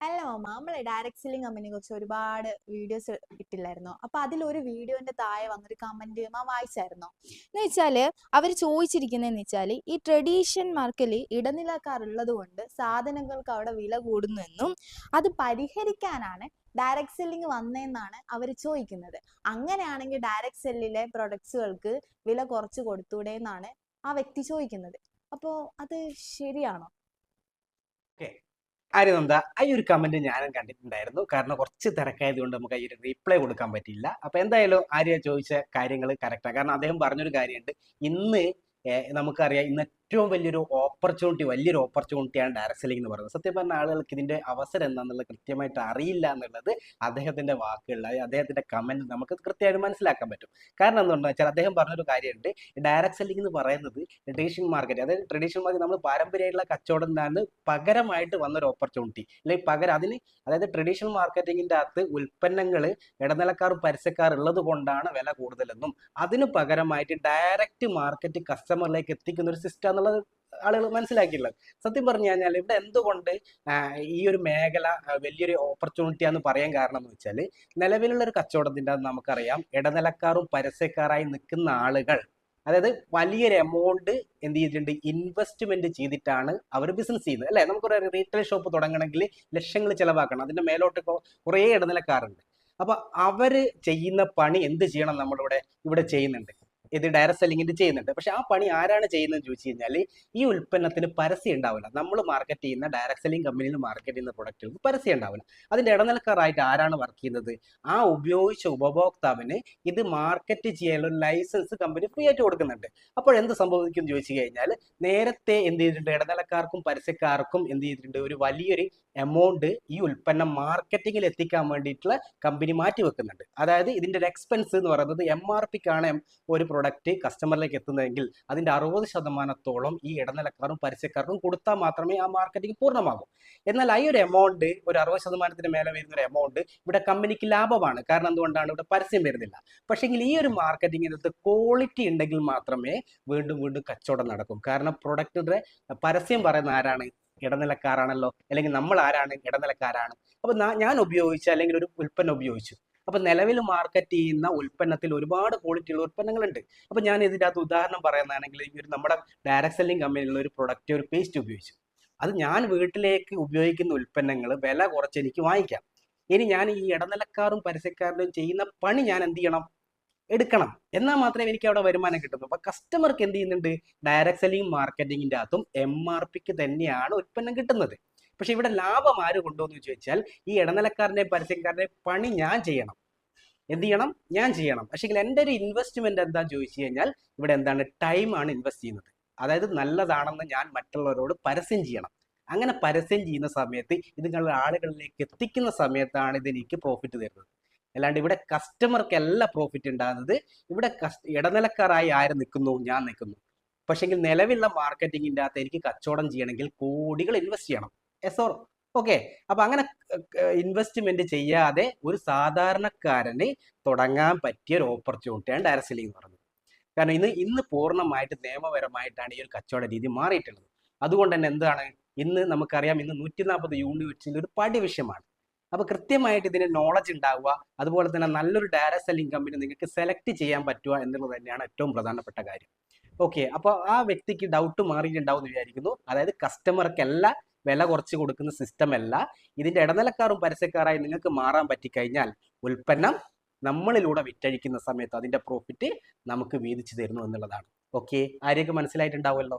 അല്ല mama direct selling കമ്പനിയെ കുറിച്ച് ഒരുപാട് വീഡിയോസ് ഇട്ടില്ലായിരുന്നോ? അപ്പൊ അതിലൊരു വീഡിയോന്റെ താഴെ വന്നൊരു കമന്റ് മാം വായിച്ചായിരുന്നോ? എന്ന് വെച്ചാൽ അവർ ചോദിച്ചിരിക്കുന്നതെന്ന് വെച്ചാൽ ഈ ട്രഡീഷൻ മാർക്കറ്റിൽ ഇടനിലക്കാരുള്ളത് കൊണ്ട് സാധനങ്ങൾക്ക് അവിടെ വില കൂടുന്നെന്നും അത് പരിഹരിക്കാനാണ് ഡയറക്ട് സെല്ലിംഗ് വന്നതെന്നാണ് അവർ ചോദിക്കുന്നത്. അങ്ങനെയാണെങ്കിൽ ഡയറക്ട് സെല്ലിലെ പ്രൊഡക്ട്സുകൾക്ക് വില കുറച്ച് കൊടുത്തൂടെ എന്നാണ് ആ വ്യക്തി ചോദിക്കുന്നത്. അപ്പോ അത് ശരിയാണോ? ആര്യനന്ദ ആ ഒരു കമന്റ് ഞാനും കണ്ടിട്ടുണ്ടായിരുന്നു. കാരണം കുറച്ച് തിരക്കായത് കൊണ്ട് നമുക്ക് ഈ ഒരു റീപ്ലൈ കൊടുക്കാൻ പറ്റില്ല അപ്പൊ എന്തായാലും ആര്യ ചോദിച്ച കാര്യങ്ങൾ കറക്റ്റാണ് കാരണം അദ്ദേഹം പറഞ്ഞൊരു കാര്യമുണ്ട്. ഇന്ന് നമുക്കറിയാം ഇന്ന് ഏറ്റവും വലിയൊരു ഓപ്പർച്യൂണിറ്റി വലിയൊരു ഓപ്പർച്യൂണിറ്റിയാണ് ഡയറക്ട് സെല്ലിംഗ് എന്ന് പറയുന്നത്. സത്യം പറഞ്ഞ ആളുകൾക്ക് ഇതിന്റെ അവസരം എന്താണെന്നുള്ളത് കൃത്യമായിട്ട് അറിയില്ല എന്നുള്ളത് അദ്ദേഹത്തിന്റെ വാക്കുകളിൽ അതായത് അദ്ദേഹത്തിന്റെ കമന്റ് നമുക്ക് കൃത്യമായിട്ട് മനസ്സിലാക്കാൻ പറ്റും. കാരണം എന്താണെന്ന് വെച്ചാൽ അദ്ദേഹം പറഞ്ഞൊരു കാര്യമുണ്ട്. ഡയറക്ട് സെല്ലിംഗ് എന്ന് പറയുന്നത് ട്രഡീഷണൽ മാർക്കറ്റ് അതായത് ട്രഡീഷണൽ മാർക്കറ്റ് നമ്മൾ പാരമ്പര്യമായിട്ടുള്ള കച്ചവടം തന്നെ പകരമായിട്ട് വന്നൊരു ഓപ്പർച്യൂണിറ്റി അല്ലെങ്കിൽ പകരം അതിന് അതായത് ട്രഡീഷണൽ മാർക്കറ്റിങ്ങിന്റെ അകത്ത് ഉൽപ്പന്നങ്ങൾ ഇടനിലക്കാർ പരസ്യക്കാർ ഉള്ളത് കൊണ്ടാണ് വില കൂടുതലെന്നും അതിന് പകരമായിട്ട് ഡയറക്റ്റ് മാർക്കറ്റ് കസ്റ്റമറിലേക്ക് എത്തിക്കുന്ന ഒരു സിസ്റ്റം എന്നുള്ളത് ആളുകൾ മനസ്സിലാക്കിയില്ല സത്യം പറഞ്ഞു കഴിഞ്ഞാൽ ഇവിടെ എന്തുകൊണ്ട് ഈ ഒരു മേഖല വലിയൊരു ഓപ്പർച്യൂണിറ്റി ആണെന്ന് പറയാൻ കാരണം എന്ന് വെച്ചാൽ നിലവിലുള്ള ഒരു കച്ചവടത്തിന്റെ അത് നമുക്കറിയാം ഇടനിലക്കാരും പരസ്യക്കാരായി നിൽക്കുന്ന ആളുകൾ അതായത് വലിയൊരു എമൗണ്ട് എന്ത് ചെയ്തിട്ടുണ്ട് ഇൻവെസ്റ്റ്മെന്റ് ചെയ്തിട്ടാണ് അവർ ബിസിനസ് ചെയ്യുന്നത്. അല്ലേ? നമുക്കൊരു റീറ്റെയിൽ ഷോപ്പ് തുടങ്ങണമെങ്കിൽ ലക്ഷങ്ങൾ ചിലവാക്കണം. അതിന്റെ മേലോട്ട് ഇപ്പോൾ കുറേ ഇടനിലക്കാറുണ്ട് അപ്പൊ അവർ ചെയ്യുന്ന പണി എന്ത് ചെയ്യണം നമ്മളിവിടെ ഇവിടെ ചെയ്യുന്നുണ്ട്. ഇത് ഡയറക്ട് സെല്ലിങ്ങിന്റെ ചെയ്യുന്നുണ്ട്. പക്ഷെ ആ പണി ആരാണ് ചെയ്യുന്നത് ചോദിച്ചു കഴിഞ്ഞാൽ ഈ ഉൽപ്പന്നത്തിന് പരസ്യം ഉണ്ടാവില്ല. നമ്മൾ മാർക്കറ്റ് ചെയ്യുന്ന ഡയറക്റ്റ് സെല്ലിംഗ് കമ്പനിയിൽ മാർക്കറ്റ് ചെയ്യുന്ന പ്രൊഡക്റ്റുകൾക്ക് പരസ്യം ഉണ്ടാവില്ല. അതിന്റെ ഇടനിലക്കാരായിട്ട് ആരാണ് വർക്ക് ചെയ്യുന്നത്? ആ ഉപയോഗിച്ച ഉപഭോക്താവിന് ഇത് മാർക്കറ്റ് ചെയ്യാനുള്ള ലൈസൻസ് കമ്പനി ഫ്രീ ആയിട്ട് കൊടുക്കുന്നുണ്ട്. അപ്പോൾ എന്ത് സംഭവിക്കും ചോദിച്ചു കഴിഞ്ഞാൽ നേരത്തെ എന്ത് ചെയ്തിട്ടുണ്ട്? ഇടനിലക്കാർക്കും പരസ്യക്കാർക്കും എന്ത് ചെയ്തിട്ടുണ്ട്? ഒരു വലിയൊരു എമൗണ്ട് ഈ ഉൽപ്പന്നം മാർക്കറ്റിംഗിൽ എത്തിക്കാൻ വേണ്ടിയിട്ടുള്ള കമ്പനി മാറ്റി വെക്കുന്നുണ്ട്. അതായത് ഇതിന്റെ ഒരു എക്സ്പെൻസ് എന്ന് പറയുന്നത് എം ആർ പിക്കാണ് ഒരു പ്രൊഡക്റ്റ് കസ്റ്റമറിലേക്ക് എത്തുന്നതെങ്കിൽ അതിന്റെ അറുപത് ശതമാനത്തോളം ഈ ഇടനിലക്കാരും പരസ്യക്കാർക്കും കൊടുത്താൽ മാത്രമേ ആ മാർക്കറ്റിംഗ് പൂർണമാകൂ. എന്നാൽ ഈ ഒരു എമൗണ്ട് ഒരു അറുപത് ശതമാനത്തിന് മേലെ വരുന്ന ഒരു എമൗണ്ട് ഇവിടെ കമ്പനിക്ക് ലാഭമാണ്. കാരണം എന്തുകൊണ്ടാണ്? ഇവിടെ പരസ്യം വരുന്നില്ല. പക്ഷേങ്കിൽ ഈ ഒരു മാർക്കറ്റിങ്ങിനകത്ത് ക്വാളിറ്റി ഉണ്ടെങ്കിൽ മാത്രമേ വീണ്ടും വീണ്ടും കച്ചവടം നടക്കും. കാരണം പ്രൊഡക്റ്റിന്റെ പരസ്യം പറയുന്ന ആരാണ്? ഇടനിലക്കാരാണല്ലോ. അല്ലെങ്കിൽ നമ്മൾ ആരാണ്? ഇടനിലക്കാരാണ്. അപ്പൊ ഞാൻ ഉപയോഗിച്ച അല്ലെങ്കിൽ ഒരു ഉൽപ്പന്നം ഉപയോഗിച്ചു. അപ്പൊ നിലവിൽ മാർക്കറ്റ് ചെയ്യുന്ന ഉൽപ്പന്നത്തിൽ ഒരുപാട് ക്വാളിറ്റി ഉള്ള ഉൽപ്പന്നങ്ങളുണ്ട്. അപ്പൊ ഞാൻ ഇതിന്റെ അകത്ത് ഉദാഹരണം പറയുന്നതാണെങ്കിൽ ഈ ഒരു നമ്മുടെ ഡയറക്ട് സെല്ലിംഗ് കമ്പനിയിലുള്ള ഒരു പ്രൊഡക്റ്റ് ഒരു പേസ്റ്റ് ഉപയോഗിച്ചു. അത് ഞാൻ വീട്ടിലേക്ക് ഉപയോഗിക്കുന്ന ഉൽപ്പന്നങ്ങൾ വില കുറച്ച് എനിക്ക് വാങ്ങിക്കാം. ഇനി ഞാൻ ഈ ഇടനിലക്കാരും പരസ്യക്കാരനും ചെയ്യുന്ന പണി ഞാൻ എന്ത് ചെയ്യണം? എടുക്കണം. എന്നാൽ മാത്രമേ എനിക്ക് അവിടെ വരുമാനം കിട്ടുന്നു. അപ്പൊ കസ്റ്റമർക്ക് എന്ത് ചെയ്യുന്നുണ്ട്? ഡയറക്ട് സെല്ലിംഗ് മാർക്കറ്റിംഗിന്റെ അകത്തും എം ആർ പിക്ക് തന്നെയാണ് ഉൽപ്പന്നം കിട്ടുന്നത്. പക്ഷെ ഇവിടെ ലാഭം ആര് കൊണ്ടുവന്നു ചോദിച്ചാൽ ഈ ഇടനിലക്കാരന്റെ പരസ്യക്കാരന്റെ പണി ഞാൻ ചെയ്യണം. എന്ത് ചെയ്യണം? ഞാൻ ചെയ്യണം. പക്ഷേ എന്റെ ഒരു ഇൻവെസ്റ്റ്മെന്റ് എന്താ ചോദിച്ചു കഴിഞ്ഞാൽ ഇവിടെ എന്താണ്? ടൈം ആണ് ഇൻവെസ്റ്റ് ചെയ്യുന്നത്. അതായത് നല്ലതാണെന്ന് ഞാൻ മറ്റുള്ളവരോട് പരസ്യം ചെയ്യണം. അങ്ങനെ പരസ്യം ചെയ്യുന്ന സമയത്ത് ഇത് ആളുകളിലേക്ക് എത്തിക്കുന്ന സമയത്താണ് ഇത് എനിക്ക് പ്രോഫിറ്റ് തരുന്നത്. അല്ലാണ്ട് ഇവിടെ കസ്റ്റമർക്കല്ല പ്രോഫിറ്റ് ഉണ്ടാകുന്നത്. ഇവിടെ ഇടനിലക്കാരായി ആര് നിൽക്കുന്നു? ഞാൻ നിൽക്കുന്നു. പക്ഷെങ്കിൽ നിലവിലുള്ള മാർക്കറ്റിങ്ങിന്റെ അകത്ത് എനിക്ക് കച്ചവടം ചെയ്യണമെങ്കിൽ കോടികൾ ഇൻവെസ്റ്റ് ചെയ്യണം. എസ് ഓർ ഓക്കെ അപ്പൊ അങ്ങനെ ഇൻവെസ്റ്റ്മെന്റ് ചെയ്യാതെ ഒരു സാധാരണക്കാരന് തുടങ്ങാൻ പറ്റിയ ഒരു ഓപ്പർച്യൂണിറ്റിയാണ് ഡയറക്ട് സെല്ലിംഗ് എന്ന് പറയുന്നത്. കാരണം ഇന്ന് ഇന്ന് പൂർണമായിട്ട് നിയമപരമായിട്ടാണ് ഈ ഒരു കച്ചവട രീതി മാറിയിട്ടുള്ളത്. അതുകൊണ്ട് തന്നെ എന്താണ്? ഇന്ന് നമുക്കറിയാം ഇന്ന് നൂറ്റി നാൽപ്പത് യൂണിവേഴ്സിറ്റിയിൽ ഒരു വിഷയമാണ്. അപ്പൊ കൃത്യമായിട്ട് ഇതിന് നോളജ് ഉണ്ടാവുക അതുപോലെ തന്നെ നല്ലൊരു ഡയറക്ട് സെല്ലിംഗ് കമ്പനി നിങ്ങൾക്ക് സെലക്ട് ചെയ്യാൻ പറ്റുക എന്നുള്ളത് തന്നെയാണ് ഏറ്റവും പ്രധാനപ്പെട്ട കാര്യം. ഓക്കെ അപ്പോൾ ആ വ്യക്തിക്ക് ഡൗട്ട് മാറിയിട്ടുണ്ടാവും എന്ന് വിചാരിക്കുന്നു. അതായത് കസ്റ്റമർക്കല്ല വില കുറച്ച് കൊടുക്കുന്ന സിസ്റ്റം അല്ല. ഇതിന്റെ ഇടനിലക്കാരും പരസ്യക്കാരായി നിങ്ങൾക്ക് മാറാൻ പറ്റിക്കഴിഞ്ഞാൽ ഉൽപ്പന്നം നമ്മളിലൂടെ വിറ്റഴിക്കുന്ന സമയത്ത് അതിന്റെ പ്രോഫിറ്റ് നമുക്ക് വീതിച്ചു തരുന്നു എന്നുള്ളതാണ്. ഓക്കെ ആരെയൊക്കെ മനസ്സിലായിട്ടുണ്ടാവുമല്ലോ?